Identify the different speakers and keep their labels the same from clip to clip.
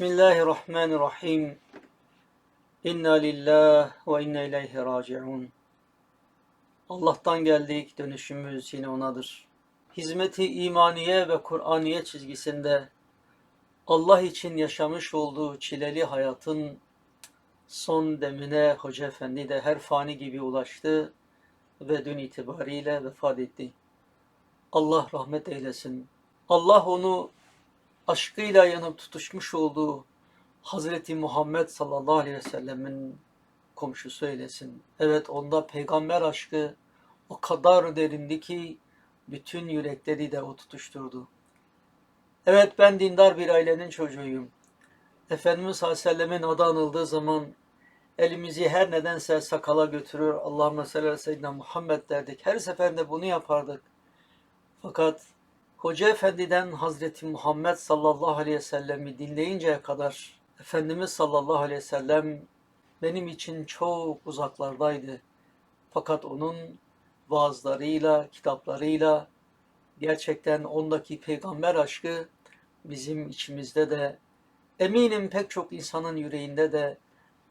Speaker 1: Bismillahirrahmanirrahim. İnna lillah ve inna ileyhi raciun. Allah'tan geldik, dönüşümüz yine onadır. Hizmeti imaniye ve Kur'aniye çizgisinde Allah için yaşamış olduğu çileli hayatın son demine Hoca Efendi de her fani gibi ulaştı ve dün itibariyle vefat etti. Allah rahmet eylesin. Allah onu aşkıyla yanıp tutuşmuş olduğu Hazreti Muhammed sallallahu aleyhi ve sellemin komşusu eylesin. Evet onda peygamber aşkı o kadar derindi ki bütün yürekleri de o tutuşturdu. Evet ben dindar bir ailenin çocuğuyum. Efendimiz sallallahu aleyhi ve sellemin adı anıldığı zaman elimizi her nedense sakala götürür. Allahümme salli aleyhi ve Muhammed derdik. Her seferinde bunu yapardık. Fakat Hoca Efendi'den Hazreti Muhammed sallallahu aleyhi ve sellem'i dinleyinceye kadar Efendimiz sallallahu aleyhi ve sellem benim için çok uzaklardaydı. Fakat onun vaazlarıyla, kitaplarıyla gerçekten ondaki peygamber aşkı bizim içimizde de eminim pek çok insanın yüreğinde de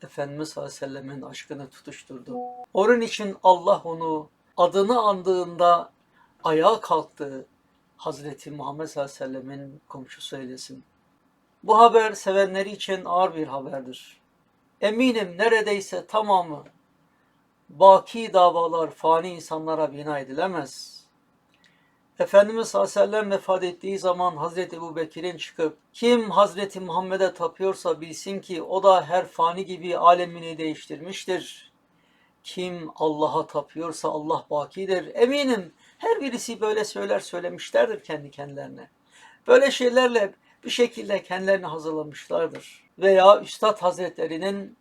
Speaker 1: Efendimiz sallallahu aleyhi ve sellemin aşkını tutuşturdu. Onun için Allah onu adını andığında ayağa kalktı. Hazreti Muhammed sallallahu aleyhi ve sellemin komşusu eylesin. Bu haber sevenleri için ağır bir haberdir. Eminim neredeyse tamamı baki davalar fani insanlara bina edilemez. Efendimiz sallallahu aleyhi ve sellem vefat ettiği zaman Hazreti Ebu Bekir'in çıkıp kim Hazreti Muhammed'e tapıyorsa bilsin ki o da her fani gibi alemini değiştirmiştir. Kim Allah'a tapıyorsa Allah bakidir. Eminim her birisi böyle söyler söylemişlerdir kendi kendilerine. Böyle şeylerle bir şekilde kendilerini hazırlamışlardır. Veya Üstad Hazretlerinin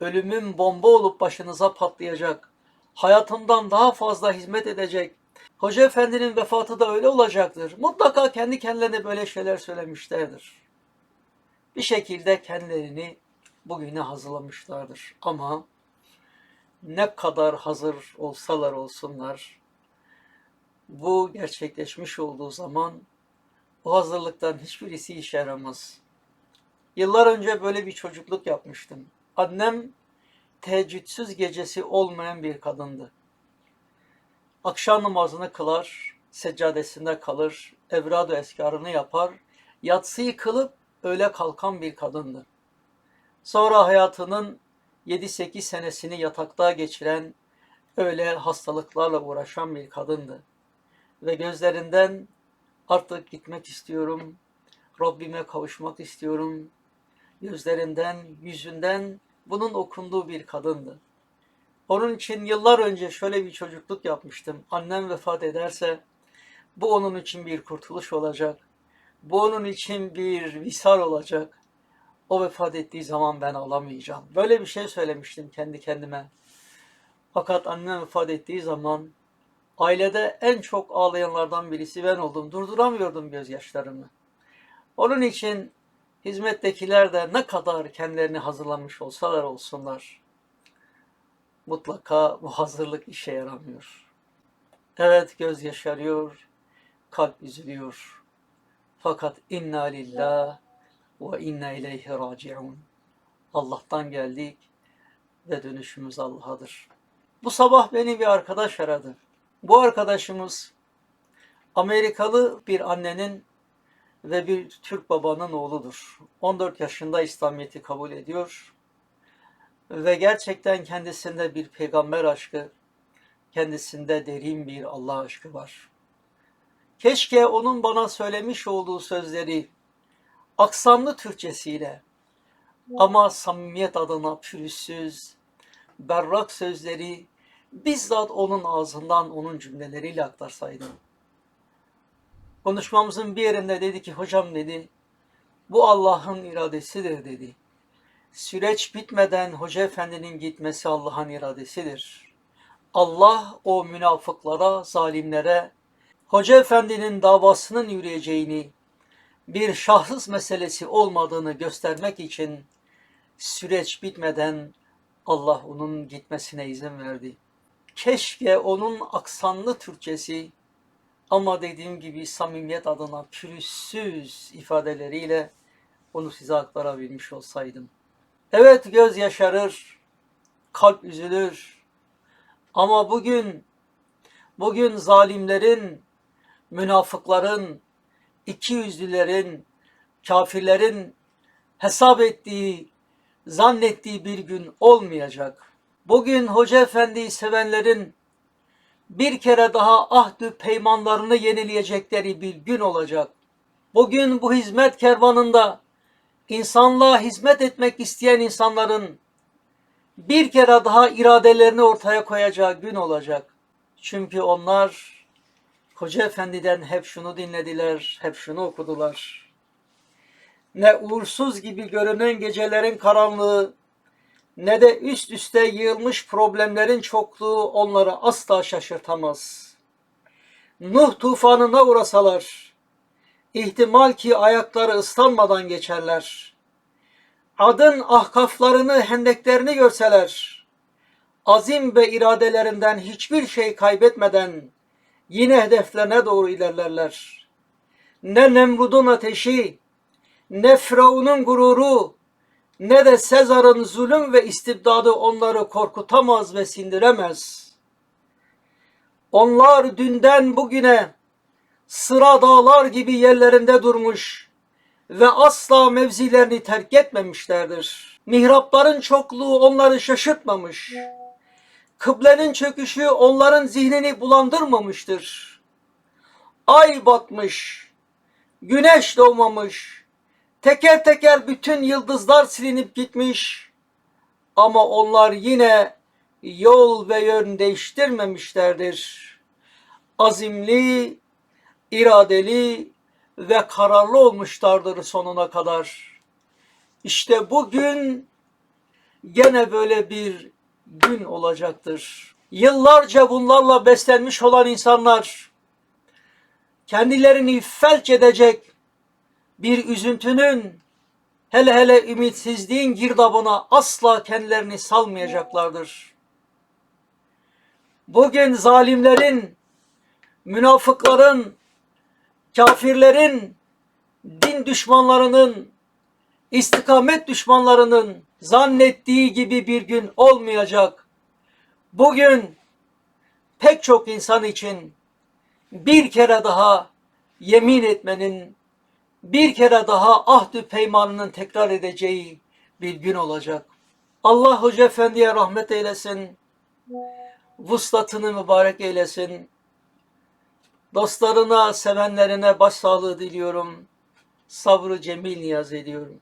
Speaker 1: ölümün bomba olup başınıza patlayacak, hayatımdan daha fazla hizmet edecek, Hoca Efendi'nin vefatı da öyle olacaktır. Mutlaka kendi kendilerine böyle şeyler söylemişlerdir. Bir şekilde kendilerini bugüne hazırlamışlardır. Ama ne kadar hazır olsalar olsunlar, bu gerçekleşmiş olduğu zaman bu hazırlıktan hiçbirisi işe yaramaz. Yıllar önce böyle bir çocukluk yapmıştım. Annem teheccüdsüz gecesi olmayan bir kadındı. Akşam namazını kılar, seccadesinde kalır, evradu eskarını yapar, yatsıyı kılıp öyle kalkan bir kadındı. Sonra hayatının 7-8 senesini yatakta geçiren, öyle hastalıklarla uğraşan bir kadındı. Ve gözlerinden artık gitmek istiyorum, Rabbime kavuşmak istiyorum. Gözlerinden, yüzünden bunun okunduğu bir kadındı. Onun için yıllar önce şöyle bir çocukluk yapmıştım. Annem vefat ederse bu onun için bir kurtuluş olacak. Bu onun için bir visal olacak. O vefat ettiği zaman ben alamayacağım. Böyle bir şey söylemiştim kendi kendime. Fakat annem vefat ettiği zaman ailede en çok ağlayanlardan birisi ben oldum. Durduramıyordum gözyaşlarımı. Onun için hizmettekiler de ne kadar kendilerini hazırlamış olsalar olsunlar mutlaka bu hazırlık işe yaramıyor. Evet göz yaşarıyor, kalp üzülüyor. Fakat inna lillah ve inna ileyhi raciun. Allah'tan geldik ve dönüşümüz Allah'adır. Bu sabah beni bir arkadaş aradı. Bu arkadaşımız Amerikalı bir annenin ve bir Türk babanın oğludur. 14 yaşında İslamiyet'i kabul ediyor ve gerçekten kendisinde bir peygamber aşkı, kendisinde derin bir Allah aşkı var. Keşke onun bana söylemiş olduğu sözleri aksanlı Türkçesiyle ama samimiyet adına pürüzsüz, berrak sözleri bizzat onun ağzından onun cümleleriyle aktarsaydım. Konuşmamızın bir yerinde dedi ki hocam dedi bu Allah'ın iradesidir dedi. Süreç bitmeden Hoca Efendi'nin gitmesi Allah'ın iradesidir. Allah o münafıklara, zalimlere Hoca Efendi'nin davasının yürüyeceğini, bir şahıs meselesi olmadığını göstermek için süreç bitmeden Allah onun gitmesine izin verdi. Keşke onun aksanlı Türkçesi ama dediğim gibi samimiyet adına pürüzsüz ifadeleriyle bunu size aktarabilmiş olsaydım. Evet göz yaşarır, kalp üzülür. Ama bugün, bugün zalimlerin, münafıkların, ikiyüzlülerin, kafirlerin hesap ettiği, zannettiği bir gün olmayacak. Bugün Hoca Efendi'yi sevenlerin bir kere daha ahdü peymanlarını yenileyecekleri bir gün olacak. Bugün bu hizmet kervanında insanlığa hizmet etmek isteyen insanların bir kere daha iradelerini ortaya koyacağı gün olacak. Çünkü onlar Hoca Efendi'den hep şunu dinlediler, hep şunu okudular. Ne uğursuz gibi görünen gecelerin karanlığı, ne de üst üste yığılmış problemlerin çokluğu onları asla şaşırtamaz. Nuh tufanına uğrasalar, ihtimal ki ayakları ıslanmadan geçerler. Adın ahkaflarını, hendeklerini görseler, azim ve iradelerinden hiçbir şey kaybetmeden yine hedeflerine doğru ilerlerler. Ne Nemrud'un ateşi, ne Firavun'un gururu, ne de Sezar'ın zulüm ve istibdadı onları korkutamaz ve sindiremez. Onlar dünden bugüne sıra dağlar gibi yerlerinde durmuş ve asla mevzilerini terk etmemişlerdir. Mihrapların çokluğu onları şaşırtmamış. Kıblenin çöküşü onların zihnini bulandırmamıştır. Ay batmış, güneş doğmamış, teker teker bütün yıldızlar silinip gitmiş. Ama onlar yine yol ve yön değiştirmemişlerdir. Azimli, iradeli ve kararlı olmuşlardır sonuna kadar. İşte bugün gene böyle bir gün olacaktır. Yıllarca bunlarla beslenmiş olan insanlar kendilerini felç edecek bir üzüntünün hele hele ümitsizliğin girdabına asla kendilerini salmayacaklardır. Bugün zalimlerin, münafıkların, kafirlerin, din düşmanlarının, istikamet düşmanlarının zannettiği gibi bir gün olmayacak. Bugün pek çok insan için bir kere daha yemin etmenin, bir kere daha ahdü peymanının tekrar edeceği bir gün olacak. Allah Hoca Efendi'ye rahmet eylesin, vuslatını mübarek eylesin. Dostlarına, sevenlerine başsağlığı diliyorum. Sabrı cemil niyaz ediyorum.